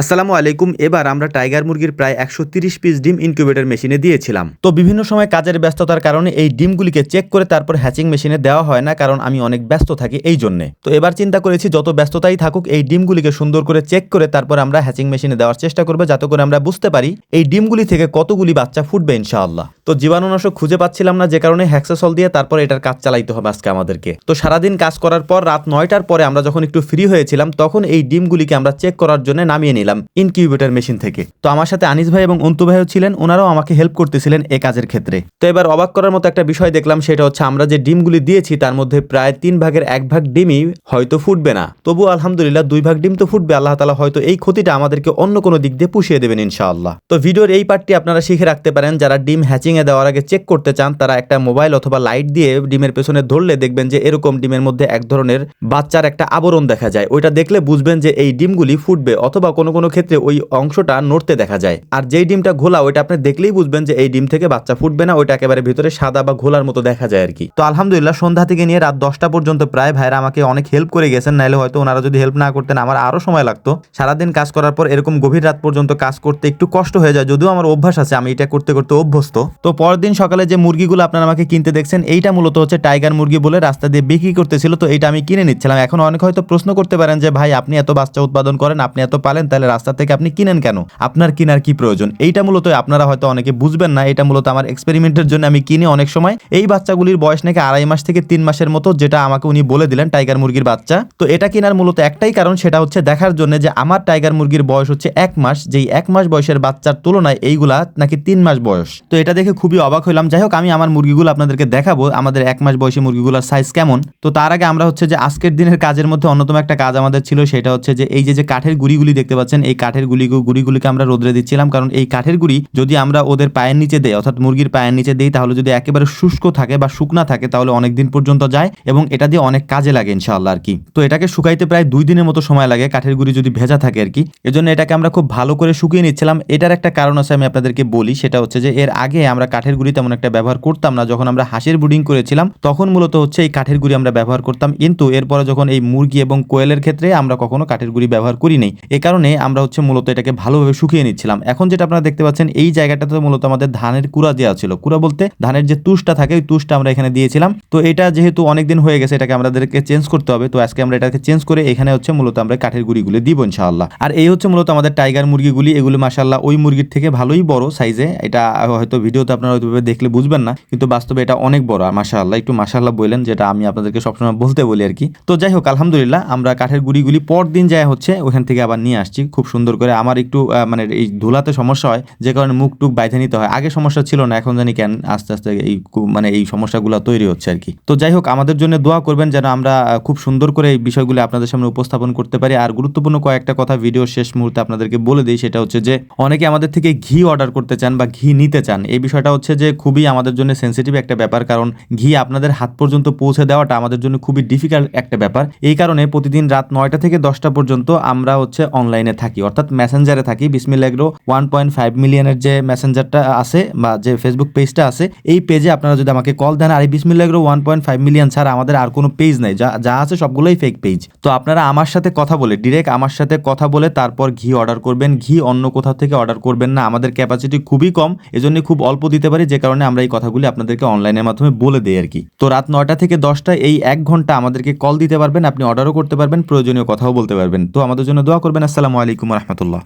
আসসালামু আলাইকুম। এবার আমরা টাইগার মুরগির প্রায় একশো পিস ডিম ইনকিউবেটর মেশিনে দিয়েছিলাম। তো বিভিন্ন সময় কাজের ব্যস্ততার কারণে এই ডিমগুলিকে চেক করে তারপর হ্যাচিং মেশিনে দেওয়া হয় না, কারণ আমি অনেক ব্যস্ত থাকি এই জন্যে। তো এবার চিন্তা করেছি, যত ব্যস্ততাই থাকুক, এই ডিমগুলিকে সুন্দর করে চেক করে তারপর আমরা হ্যাচিং মেশিনে দেওয়ার চেষ্টা করব, যাতে করে আমরা বুঝতে পারি এই ডিমগুলি থেকে কতগুলি বাচ্চা ফুটবে, ইনশাআল্লাহ। তো জীবাণুনাশক খুঁজে পাচ্ছিলাম না, যে কারণে হ্যাক্সাসল দিয়ে তারপর এটার কাজ চালাইতে হবে আজকে আমাদেরকে। তো সারাদিন কাজ করার পর রাত নয়টার পরে আমরা যখন একটু ফ্রি হয়েছিলাম, তখন এই ডিমগুলিকে আমরা চেক করার জন্য নামিয়ে নিলাম। ইনকিউবেটর মেশিন থেকে। তো আমার সাথে আনিস ভাই এবং অন্তু ভাইও ছিলেন, ওনারাও আমাকে হেল্প করতেছিলেন এ কাজের ক্ষেত্রে। তো এবার অবাক করার মতো একটা বিষয় দেখলাম, সেটা হচ্ছে আমরা যে ডিমগুলি দিয়েছি, তার মধ্যে প্রায় তিন ভাগের এক ভাগ ডিমই হয়তো ফুটবে না। তবু আলহামদুলিল্লাহ দুই ভাগ ডিম তো ফুটবে, আল্লাহ তালা হয়তো এই ক্ষতিটা আমাদেরকে অন্য কোনো দিক দিয়ে পুষিয়ে দেবেন ইনশাআল্লাহ। তো ভিডিওর এই পার্টটি আপনারা শিখে রাখতে পারেন, যারা ডিম হ্যাচিং এ দেওয়ার আগে চেক করতে চান, তারা একটা মোবাইল অথবা লাইট দিয়ে ডিমের পেছনে ধরলে দেখবেন যে এরকম ডিমের মধ্যে এক ধরনের বাচ্চার একটা আবরণ দেখা যায়। ওইটা দেখলে বুঝবেন যে এই ডিমগুলি ফুটবে অথবা কোনো কোনো ক্ষেত্রে ওই অংশটা নড়তে দেখা যায়। আর যেই ডিমটা ঘোলা, ওইটা আপনি দেখলেই বুঝবেন যে এই ডিম থেকে বাচ্চা ফুটবে না, ওইটা একেবারে ভিতরে সাদা বা ঘোলার মতো দেখা যায় আর কি। তো আলহামদুলিল্লাহ, সন্ধ্যা থেকে নিয়ে রাত দশটা পর্যন্ত প্রায় ভাইরা আমাকে অনেক হেল্প করে গেছেন নাহলে হয়তো ওনারা যদি হেল্প না করতেন, আমার আরও সময় লাগতো। সারাদিন কাজ করার পর এরকম গভীর রাত পর্যন্ত কাজ করতে একটু কষ্ট হয়ে যায়, যদিও আমার অভ্যাস আছে, আমি এটা করতে করতে অভ্যস্ত। তো পরের দিন সকালে যে মুরগিগুলো আপনারা আমাকে কিনতে দেখছেন, এইটা মূলত হচ্ছে টাইগার মুরগি বলে রাস্তা দিয়ে বিক্রি করতেছিল, তো এটা আমি কিনে নিচ্ছিলাম। এখন অনেক হয়তো প্রশ্ন করতে পারেন যে, ভাই, আপনি এত বাচ্চা উৎপাদন করেন, আপনি এত পালেন তাহলে রাস্তা থেকে আপনি কিনেন কেন? আপনার কিনার কি প্রয়োজন? এইটা মূলত আপনারা হয়তো অনেকে বুঝবেন না, এটা মূলত আমার এক্সপেরিমেন্টের জন্য আমি কিনি অনেক সময়। এই বাচ্চাগুলির বয়স নাকি আড়াই মাস থেকে তিন মাসের মতো, যেটা আমাকে উনি বলে দিলেন টাইগার মুরগির বাচ্চা। তো এটা কেনার মূলত একটাই কারণ, সেটা হচ্ছে দেখার জন্য যে আমার টাইগার মুরগির বয়স হচ্ছে এক মাস, যেই এক মাস বয়সের বাচ্চার তুলনায় এইগুলা নাকি তিন মাস বয়স। তো এটা দেখে খুবই অবাক হইলাম। যাই হোক, আমি আমার মুরগিগুলো আপনাদেরকে দেখাবো, আমাদের এক মাস বয়সী মুরগিগুলোর সাইজ কেমন। তো তার আগে আমরা হচ্ছে যে আজকের দিনের কাজের মধ্যে অন্যতম একটা কাজ আমাদের ছিল, সেটা হচ্ছে যে এই যে কাঠের গুড়িগুলি দেখতে পাচ্ছেন, এই কাঠের গুলি গুড়িগুলিকে আমরা রোদ্রে দিচ্ছিলাম। কারণ এই কাঠের গুড়ি যদি আমরা ওদের পায়ের নিচে দেই, অর্থাৎ মুরগির পায়ের নিচে দিই, তাহলে যদি একেবারে শুষ্ক থাকে বা শুকনা থাকে, তাহলে অনেক দিন পর্যন্ত যায় এবং এটা দিয়ে অনেক কাজে লাগে ইনশাআল্লাহ আর কি। তো এটাকে শুকাইতে প্রায় দুই দিনের মতো সময় লাগে কাঠের গুড়ি যদি ভেজা থাকে আর কি। এজন্য এটাকে আমরা খুব ভালো করে শুকিয়ে নিচ্ছিলাম। এটার একটা কারণ আছে আমি আপনাদেরকে বলি, সেটা হচ্ছে যে এর আগে আমরা কাঠের গুড়ি তেমন একটা ব্যবহার করতাম না। যখন আমরা হাঁসের ব্রুডিং করেছিলাম, তখন মূলত হচ্ছে এই কাঠের গুড়ি আমরা ব্যবহার করতাম। কিন্তু এরপরে যখন এই মুরগি এবং কোয়েলের ক্ষেত্রে আমরা কখনো কাঠের গুড়ি ব্যবহার করি নাই। এ কারণে আমরা হচ্ছে মূলত এটাকে ভালোভাবে শুকিয়ে নিচ্ছিলাম। এখন যেটা আপনারা দেখতে পাচ্ছেন, এই জায়গাটাতে মূলত আমাদের ধানের কুড়া দেওয়া ছিল। কুড়া বলতে ধানের যে তুষটা থাকে, ওই তুষটা আমরা এখানে দিয়েছিলাম। তো এটা যেহেতু অনেকদিন হয়ে গেছে, এটাকে আমাদেরকে চেঞ্জ করতে হবে। তো আজকে আমরা এটাকে চেঞ্জ করে এখানে হচ্ছে মূলত আমরা কাঠের গুড়িগুলি দিব ইনশাআল্লাহ। আর এই হচ্ছে মূলত আমাদের টাইগার মুরগিগুলি। এগুলো মাসাল্লাহ ওই মুরগির থেকে ভালোই বড় সাইজে। এটা হয়তো ভিডিওতে আপনারা হয়তো দেখলে বুঝবেন না, কিন্তু বাস্তবে এটা অনেক বড়। আর মাসাল্লাহ একটু মাসাল্লাহ বললেন, যেটা আমি আপনাদেরকে সবসময় বলতে বলি আর কি। তো যাই হোক, আলহামদুলিল্লাহ, আমরা কাঠের গুড়িগুলি পর দিন যায় হচ্ছে, ওখান থেকে আবার নিয়ে আসছি। খুব সুন্দর করে আমার একটু মানে এই ধুলাতে সমস্যা হয়, যে কারণে মুখ টুক বাইধে নিতে হয়। আগে সমস্যা ছিল না, এখন জানি কেন আস্তে আস্তে এই মানে এই সমস্যাগুলো তৈরি হচ্ছে আর কি। তো যাই হোক, আমাদের জন্য দোয়া করবেন যেন আমরা খুব সুন্দর করে এই বিষয়গুলো আপনাদের সামনে উপস্থাপন করতে পারি। আর গুরুত্বপূর্ণ কয়েকটা কথা ভিডিও শেষ মুহূর্তে আপনাদেরকে বলে দিই, সেটা হচ্ছে যে, অনেকে আমাদের থেকে ঘি অর্ডার করতে চান বা ঘি নিতে চান। এই বিষয়টা হচ্ছে যে, খুবই আমাদের জন্য সেন্সিটিভ একটা ব্যাপার, কারণ ঘি আপনাদের হাত পর্যন্ত পৌঁছে দেওয়াটা আমাদের জন্য খুবই ডিফিকাল্ট একটা ব্যাপার। এই কারণে প্রতিদিন রাত নয়টা থেকে দশটা পর্যন্ত আমরা হচ্ছে অনলাইনে থাকি, অর্থাৎ মেসেঞ্জারে থাকি। Bismil agro one point five মিলিয়নের যে মেসেঞ্জারটা আছে বা যে ফেসবুক পেজটা আছে, এই পেজে আপনারা যদি আমাকে কল দেন, আর এই Bismil agro one point five million ছাড়া আমাদের আর কোনো পেজ নাই। যা যা আছে সবগুলোই ফেক পেজ তো আপনারা আমার সাথে কথা বলে ডিরেক্ট আমার সাথে কথা বলে তারপর ঘি অর্ডার করবেন। ঘি অন্য কোথাও থেকে অর্ডার করবেন না। আমাদের ক্যাপাসিটি খুবই কম এজন্য খুব অল্প দিতে পারি, যে কারণে আমরা এই কথাগুলি আপনাদেরকে অনলাইনের মাধ্যমে বলে দিই আর কি তো রাত নয়টা থেকে দশটা এই এক ঘণ্টা আমাদেরকে কল দিতে পারবেন, আপনি অর্ডারও করতে পারবেন, প্রয়োজনীয় কথাও বলতে পারবেন। তো আমাদের জন্য দোয়া করবেন। আসসালামু আলাইকুম রহমতুল্লাহ।